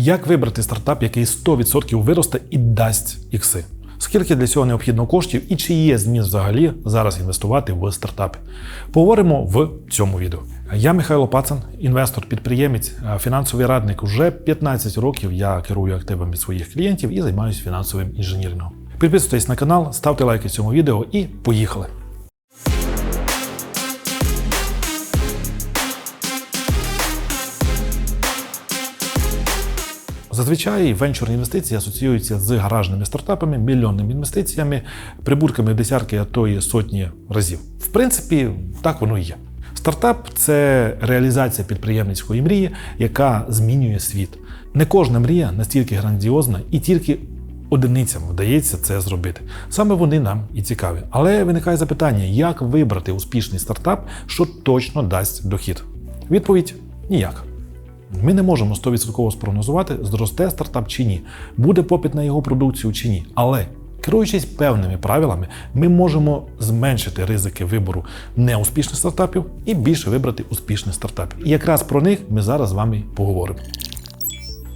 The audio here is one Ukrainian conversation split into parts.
Як вибрати стартап, який 100% виросте і дасть ікси? Скільки для цього необхідно коштів і чи є зміст взагалі зараз інвестувати в стартапи? Поговоримо в цьому відео. Я Михайло Пацан, інвестор-підприємець, фінансовий радник. Уже 15 років я керую активами своїх клієнтів і займаюся фінансовим інженірингом. Підписуйтесь на канал, ставте лайки цьому відео і поїхали! Зазвичай венчурні інвестиції асоціюються з гаражними стартапами, мільйонними інвестиціями, прибутками в десятки, а то і сотні разів. В принципі, так воно і є. Стартап це реалізація підприємницької мрії, яка змінює світ. Не кожна мрія настільки грандіозна і тільки одиницям вдається це зробити. Саме вони нам і цікаві. Але виникає запитання, як вибрати успішний стартап, що точно дасть дохід? Відповідь ніяк. Ми не можемо 100% спрогнозувати, зросте стартап чи ні, буде попит на його продукцію чи ні. Але керуючись певними правилами, ми можемо зменшити ризики вибору неуспішних стартапів і більше вибрати успішних стартапів. І якраз про них ми зараз з вами поговоримо.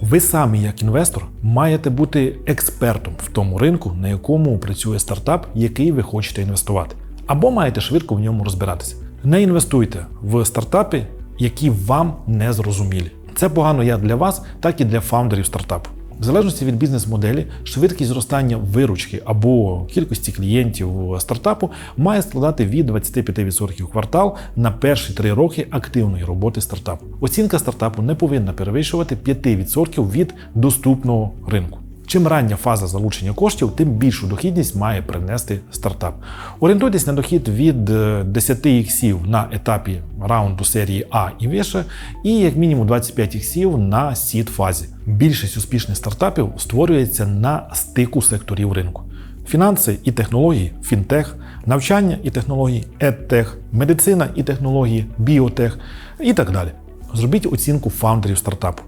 Ви самі, як інвестор, маєте бути експертом в тому ринку, на якому працює стартап, який ви хочете інвестувати, або маєте швидко в ньому розбиратися. Не інвестуйте в стартапи, які вам не зрозумілі. Це погано як для вас, так і для фаундерів стартапу. В залежності від бізнес-моделі, швидкість зростання виручки або кількості клієнтів стартапу має складати від 25% квартал на перші три роки активної роботи стартапу. Оцінка стартапу не повинна перевищувати 5% від доступного ринку. Чим рання фаза залучення коштів, тим більшу дохідність має принести стартап. Орієнтуйтесь на дохід від 10 іксів на етапі раунду серії А і вище, і як мінімум 25 іксів на сід фазі. Більшість успішних стартапів створюється на стику секторів ринку. Фінанси і технології, фінтех, навчання і технології, едтех, медицина і технології, біотех і так далі. Зробіть оцінку фаундерів стартапу.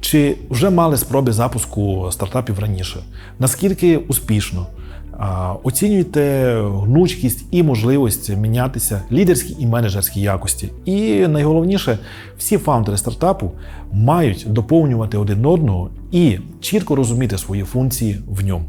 Чи вже мали спроби запуску стартапів раніше? Наскільки успішно? Оцінюйте гнучкість і можливість мінятися, лідерські і менеджерські якості. І найголовніше, всі фаундери стартапу мають доповнювати один одного і чітко розуміти свої функції в ньому.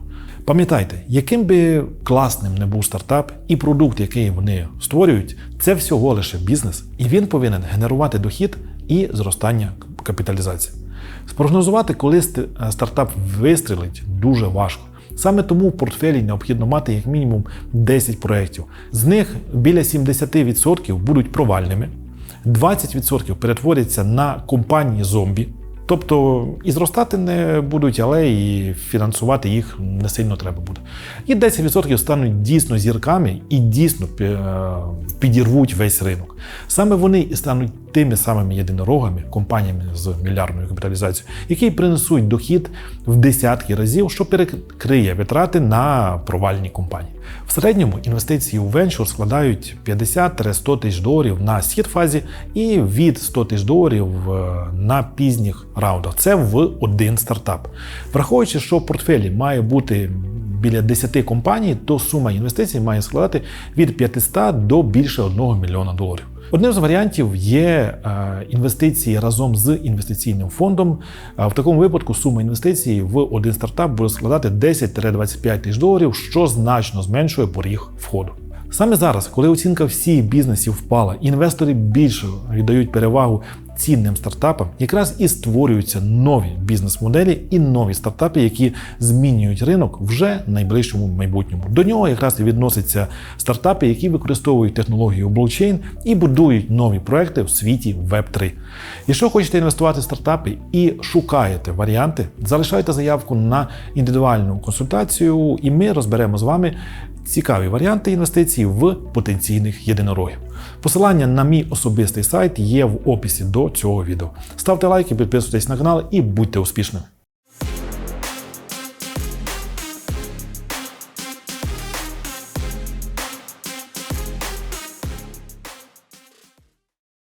Пам'ятайте, яким би класним не був стартап і продукт, який вони створюють, це всього лише бізнес, і він повинен генерувати дохід і зростання капіталізації. Спрогнозувати, коли стартап вистрілить, дуже важко. Саме тому в портфелі необхідно мати як мінімум 10 проєктів. З них біля 70% будуть провальними, 20% перетворяться на компанії зомбі. Тобто і зростати не будуть, але і фінансувати їх не сильно треба буде. І 10% стануть дійсно зірками і дійсно підірвуть весь ринок. Саме вони і стануть тими самими єдинорогами, компаніями з мільярдною капіталізацією, які принесуть дохід в десятки разів, що перекриє витрати на провальні компанії. В середньому інвестиції у венчур складають 50-100 тисяч доларів на сід фазі і від 100 тисяч доларів на пізніх раундах. Це в один стартап. Враховуючи, що в портфелі має бути біля 10 компаній, то сума інвестицій має складати від 500 до більше 1 мільйона доларів. Одним з варіантів є інвестиції разом з інвестиційним фондом. В такому випадку сума інвестицій в один стартап буде складати 10-25 тисяч доларів, що значно зменшує поріг входу. Саме зараз, коли оцінка всіх бізнесів впала, інвестори більше віддають перевагу цінним стартапам, якраз і створюються нові бізнес-моделі і нові стартапи, які змінюють ринок вже найближчому майбутньому. До нього якраз і відносяться стартапи, які використовують технологію блокчейн і будують нові проекти в світі Web 3. Якщо хочете інвестувати в стартапи і шукаєте варіанти, залишайте заявку на індивідуальну консультацію, і ми розберемо з вами цікаві варіанти інвестицій в потенційних єдинорогів. Посилання на мій особистий сайт є в описі до цього відео. Ставте лайки, підписуйтесь на канал і будьте успішними!